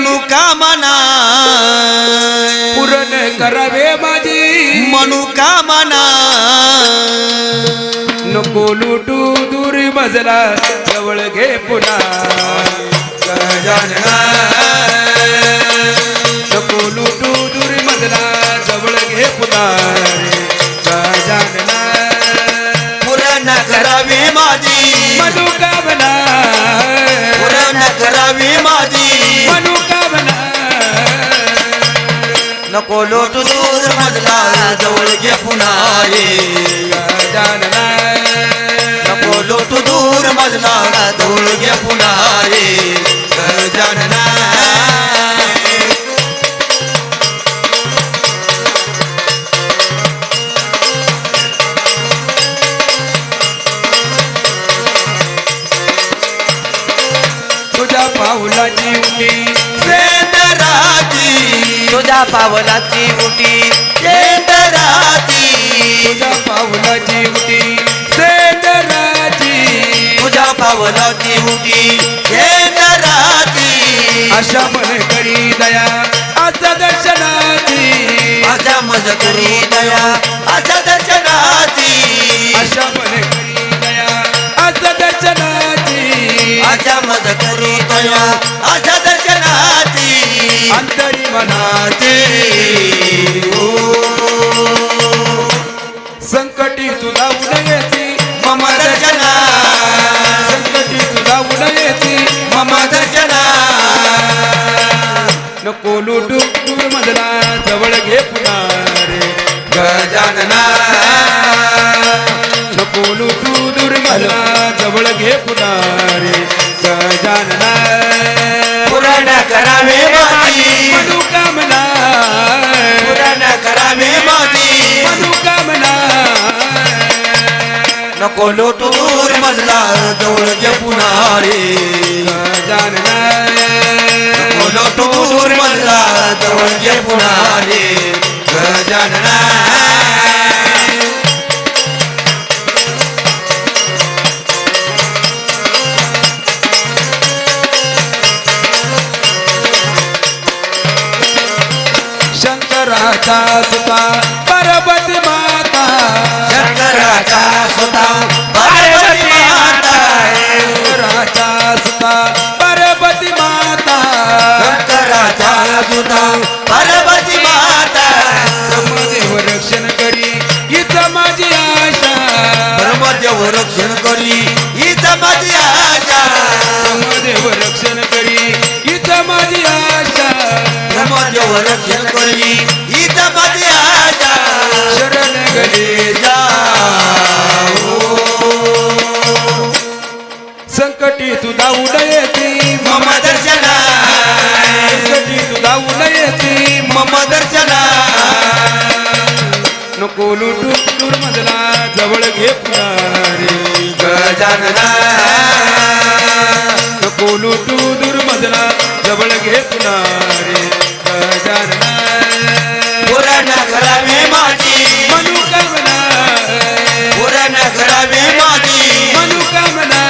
मनुकामना पूर्ण करावे माझी। मनुकामना नको लुटू दुरी मजला जवळ घे पुन्हा। नको लुटू दुरी मजला जवळ घे पुन्हा। पूर्ण करावी माझी। मनोकामना नको लोट दूर मजला जवळ घे पुन्हा गजानना नको लोट दूर मजला जवळ घे पुन्हा रे गजानना पावलाची उटी. सेंदराची. तुझ्या पाऊलाची उठी सेंदराची. तुझ्या पावलाची उटी. सेंदराची. अशा मन करी दया. आता दर्शनाची. माझ्या मज करी दया. अशा दर्शनाची. अशा मन करी दया. दर्शनाची. अशा मज करी दया. अशा दर्शनाची. अंतरी मनाची नको लोटू दूर मजला जवळ घे पुन्हा रे गजानना नको लोटू दूर मजला जवळ घे पुन्हा रे गजानना शंकराचा सुता ब्रह्मदेव रक्षण करी हीच शरण गले जा संकटी तुझा उडयती मम दर्शना संकटी तुझा उडयती मम दर्शना नको लुटू दूर मधला जवळ घे पुनारे गजानना नको लुटू दूर मधला जवळ घे पुनारे गजानना पुराण करावे माझी मनोकामना पुराण करावे माझी मनोकामना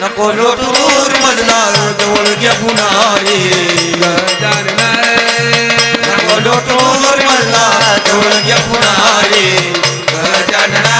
नको लोटू दूर मजला जवळ घे पुन्हा रे गजानना. नको लोटू दूर मजला जवळ घे पुन्हा रे गजानना.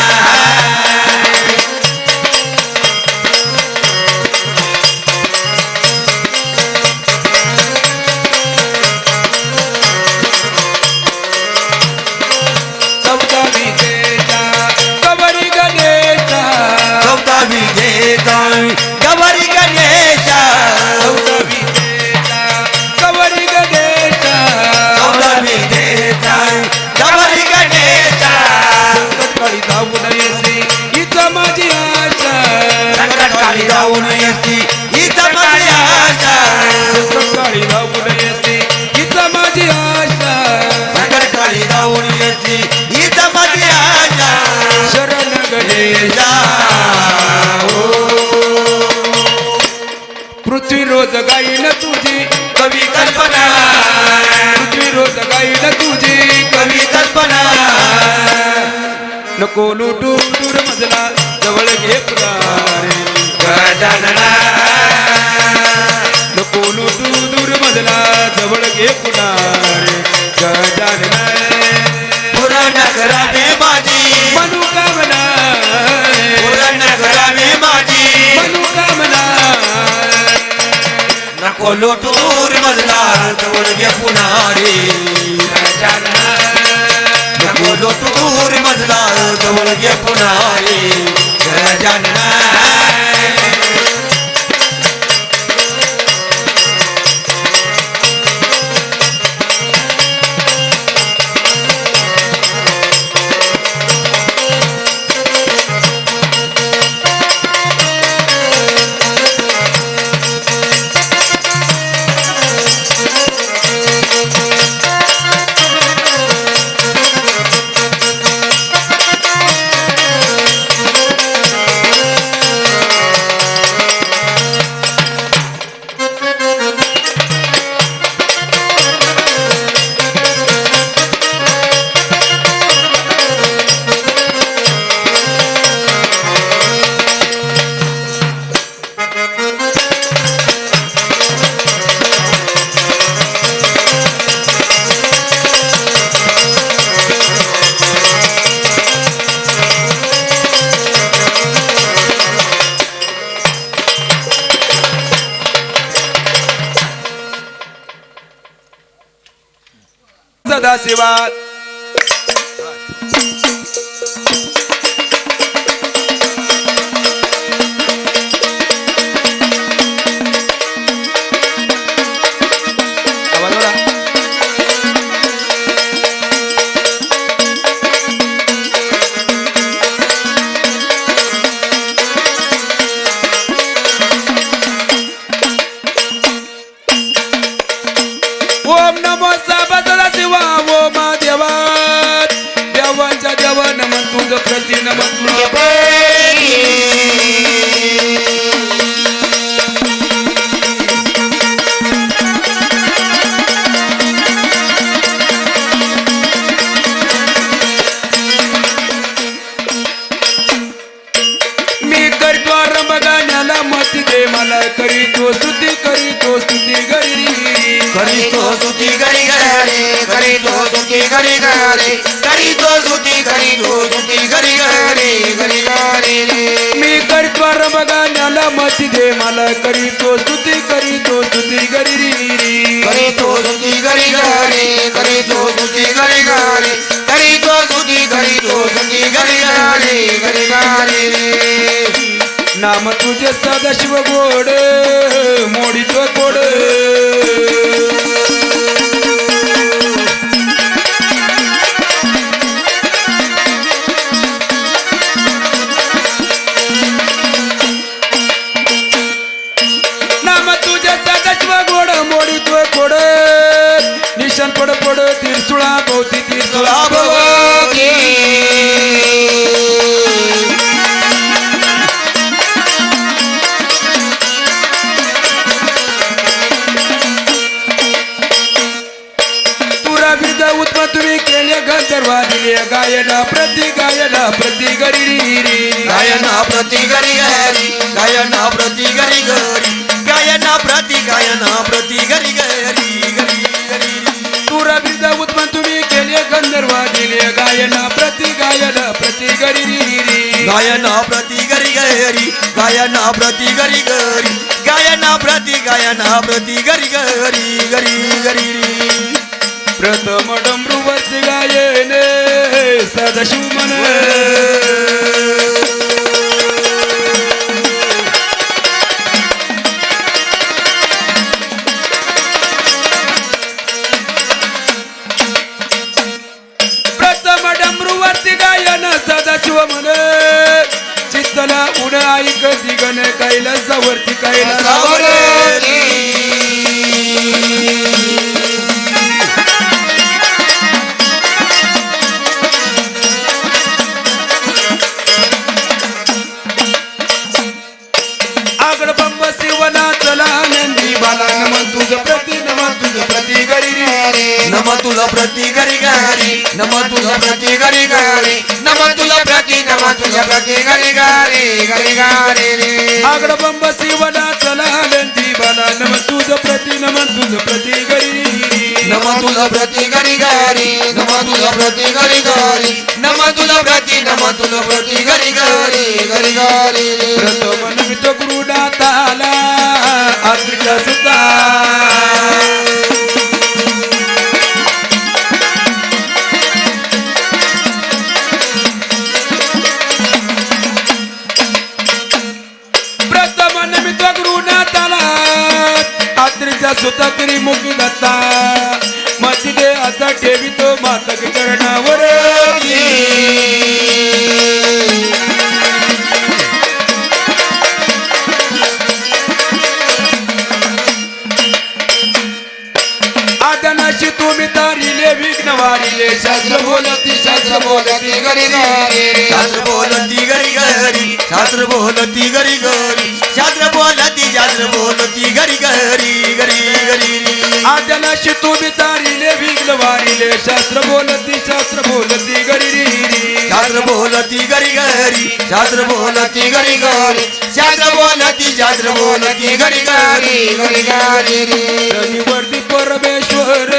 नको लुटू दूर मजला जवळ घे पुरारे गजानना नको घे पुन्हा रे गजानना पूर्ण करावे माझी मनोकामना पूर्ण करावे माझी मनोकामना नको लोटूर मधला जवळ घे पुन्हा रे मधला जवळ घे पुन्हा गजानन ಸದಾಶಿವ Vamos a नमन तुझ प्रति नमन तुझ मी करतो आरंभ गाण्याला मत दे मला करीतो स्तुती करीतो स्तुती गरी करी तो सुती गरी गरी करी तो सुती गरी गरी करी तो सुती करी तो सुती गरी गरी गरी गरी मी करतो आरंभ गाण्याला मत दे मला करीतो स्तुती करीतो स्तुती गरी करी तो सुती गरी गरी करी तो सुती गरी गरी करी तो सुती करी तो सुती गरी गरी गरी गरी नाम तुझे सदाशिव गोड मोडीतो गोड निशान पड पड तिरसुळा भोवती तिरसुळा भोवती. तुरा विरुद्ध उत्म तुम्ही केले गंधर्वा दिले गायना प्रति गायना प्रति गरी गायना प्रति गरी गरी गायना प्रति गरी गरी. गायना प्रति गायना प्रति गरी गरी गरी. उत्म तुम्ही केले गंधर्वा दिले गायना प्रति गायना प्रति गरी गायना प्रति गरी गरी गायना प्रति गरी गरी. गायना प्रति गायना प्रति गरी गरी गरी गरी प्रथम डमरुवत गायने सदाशिव मन. देव म्हणे चित्तला उड ऐक दिगण कैलासावरती कैलासावर. आगड बंब शिवना चला नंदी बाला नमन तुझ प्रति नमन तुझ प्रति गरी नम तुला प्रति गरी गरी नम तुला प्रति गरी गरी नम तुला प्रति नम तुला प्रति गरी गरी गरी गरी रे। आगड बंब शिवना चला बाला नमन तुझ प्रति नमन तुझ प्रति गरी। तुला प्रति घरी घरी नम तुला प्रति घरी घरी नम तुला प्रति नम तुला प्रति घरी घरी घरी घरी प्रथम नमित गुरुनाथाला आत्रिका सुद्धा मातक चरणावर आदनाशी तुम्ही तारिले विघ्न वारिले शास्त्र बोलती शास्त्र बोलती गरी गरी शास्त्र बोलती गरी गरी शास्त्र बोलती गरी गरी शास्त्र बोलती शास्त्र बोलती गरी गरी घरी घरी आदनाशी तुम्ही तारिले विघ्न वारिले शास्त्र बोलती शास्त्र बोलती गरी शास्त्र बोलती घरी घरी शास्त्र बोलती घरी घरी शास्त्र बोलती शास्त्र बोलती घरी घरी घरी घरी रविवर्ती परमेश्वर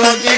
घरी